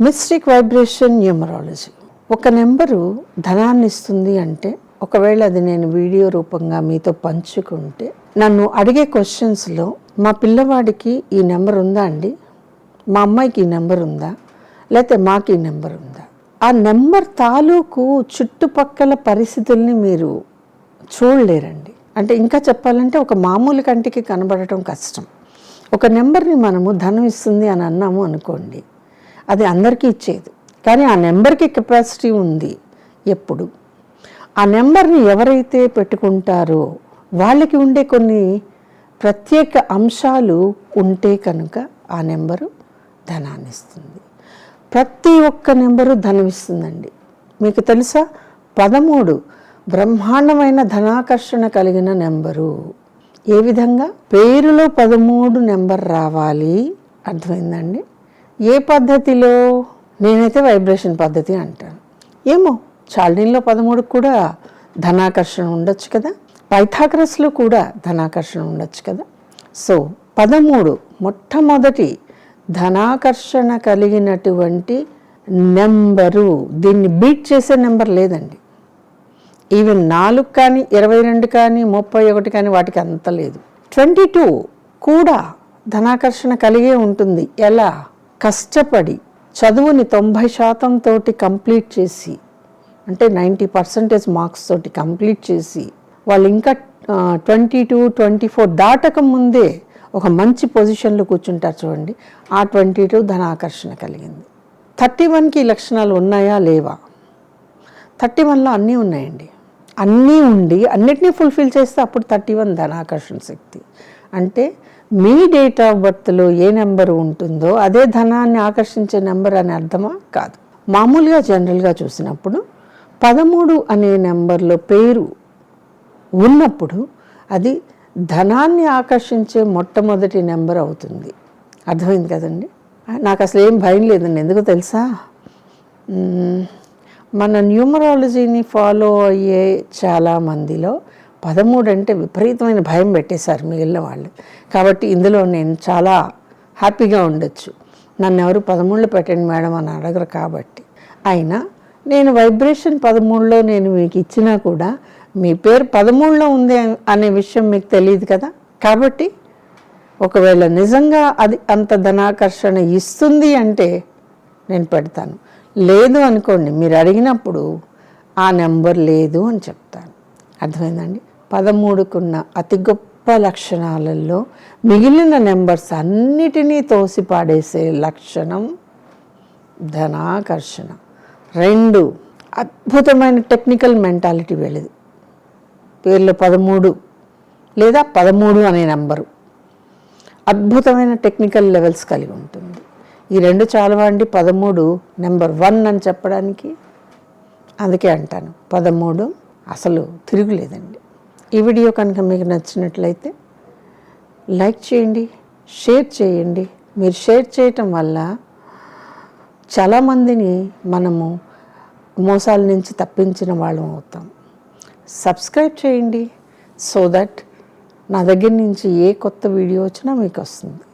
Mystic vibration numerology. ఒక number ధనాన్ని ఇస్తుంది అంటే ఒకవేళ అది నేను వీడియో రూపంగా మీతో పంచుకుంటే నన్ను అడిగే క్వశ్చన్స్లో మా పిల్లవాడికి ఈ నెంబర్ ఉందా అండి? మా అమ్మాయికి ఈ నెంబర్ ఉందా? లేకపోతే మాకు ఈ నెంబర్ ఉందా? ఆ నెంబర్ తాలూకు చుట్టుపక్కల పరిస్థితుల్ని మీరు చూడలేరండి. అంటే ఇంకా చెప్పాలంటే ఒక మామూలు కంటికి కనబడటం కష్టం. ఒక నెంబర్ని మనము ధనం ఇస్తుంది అని అన్నాము అనుకోండి అది అందరికీ ఇచ్చేది. కానీ ఆ నెంబర్కి కెపాసిటీ ఉంది ఎప్పుడు. ఆ నెంబర్ని ఎవరైతే పెట్టుకుంటారో వాళ్ళకి ఉండే కొన్ని ప్రత్యేక అంశాలు ఉంటే కనుక ఆ నెంబరు ధనాన్ని ఇస్తుంది. ప్రతి ఒక్క నెంబరు ధనం ఇస్తుందండి. మీకు తెలుసా? పదమూడు బ్రహ్మాండమైన ధనాకర్షణ కలిగిన నెంబరు. ఏ విధంగా? పేరులో పదమూడు నెంబర్ రావాలి. అర్థమైందండి ఏ పద్ధతిలో? నేనైతే వైబ్రేషన్ పద్ధతి అంటాను. ఏమో చాల్డీన్లో పదమూడు కూడా ధనాకర్షణ ఉండొచ్చు కదా? పైథాగ్రస్లో కూడా ధనాకర్షణ ఉండొచ్చు కదా? సో పదమూడు మొట్టమొదటి ధనాకర్షణ కలిగినటువంటి నెంబరు దీన్ని బీట్ చేసే నెంబర్ లేదండి. ఈవెన్ నాలుగు కానీ ఇరవై రెండు కానీ ముప్పై ఒకటి కానీ వాటికి అంత లేదు. ట్వంటీ టూ కూడా ధనాకర్షణ కలిగే ఉంటుంది. ఎలా? కష్టపడి చదువుని తొంభై శాతం తోటి కంప్లీట్ చేసి అంటే నైంటీ పర్సెంటేజ్ మార్క్స్ తోటి కంప్లీట్ చేసి వాళ్ళు ఇంకా ట్వంటీ టూ ట్వంటీ ఫోర్ దాటక ముందే ఒక మంచి పొజిషన్లో కూర్చుంటారు చూడండి. ఆ ట్వంటీ టూ ధనాకర్షణ కలిగింది. థర్టీ వన్కి లక్షణాలు ఉన్నాయా? లేవా? థర్టీ వన్లో అన్నీ ఉన్నాయండి. అన్నీ ఉండి అన్నిటినీ ఫుల్ఫిల్ చేస్తే అప్పుడు థర్టీ వన్ ధనాకర్షణ శక్తి. అంటే మీ డేట్ ఆఫ్ బర్త్లో ఏ నెంబర్ ఉంటుందో అదే ధనాన్ని ఆకర్షించే నెంబర్ అని అర్థమా? కాదు. మామూలుగా జనరల్గా చూసినప్పుడు పదమూడు అనే నెంబర్లో పేరు ఉన్నప్పుడు అది ధనాన్ని ఆకర్షించే మొట్టమొదటి నెంబర్ అవుతుంది. అర్థమైంది కదండి? నాకు అసలు ఏం భయం లేదండి ఎందుకు తెలుసా? మన న్యూమరాలజీని ఫాలో అయ్యే చాలా మందిలో పదమూడు అంటే విపరీతమైన భయం పెట్టేశారు మిగిలిన వాళ్ళు. కాబట్టి ఇందులో నేను చాలా హ్యాపీగా ఉండొచ్చు. నన్ను ఎవరు పదమూడులో పెట్టండి మేడం అని అడగరు కాబట్టి. అయినా నేను వైబ్రేషన్ పదమూడులో నేను మీకు ఇచ్చినా కూడా మీ పేరు పదమూడులో ఉంది అనే విషయం మీకు తెలియదు కదా. కాబట్టి ఒకవేళ నిజంగా అది అంత ధనాకర్షణ ఇస్తుంది అంటే నేను పెడతాను. లేదు అనుకోండి మీరు అడిగినప్పుడు ఆ నెంబర్ లేదు అని చెప్తాను. అర్థమైందండి పదమూడుకున్న అతి గొప్ప లక్షణాలలో మిగిలిన నెంబర్స్ అన్నిటినీ తోసిపాడేసే లక్షణం ధనాకర్షణ. రెండు అద్భుతమైన టెక్నికల్ మెంటాలిటీ వెళ్ళేది. పేర్లు పదమూడు లేదా పదమూడు అనే నెంబరు. అద్భుతమైన టెక్నికల్ లెవెల్స్ కలిగి ఉంటుంది. ఈ రెండు చాలవండి పదమూడు నెంబర్ వన్ అని చెప్పడానికి. అందుకే అంటాను పదమూడు అసలు తిరుగులేదండి. ఈ వీడియో కనుక మీకు నచ్చినట్లయితే లైక్ చేయండి షేర్ చేయండి. మీరు షేర్ చేయటం వల్ల చాలామందిని మనము మోసాల నుంచి తప్పించిన వాళ్ళం అవుతాం. సబ్స్క్రైబ్ చేయండి సో దట్ నా దగ్గర నుంచి ఏ కొత్త వీడియో వచ్చినా మీకు వస్తుంది.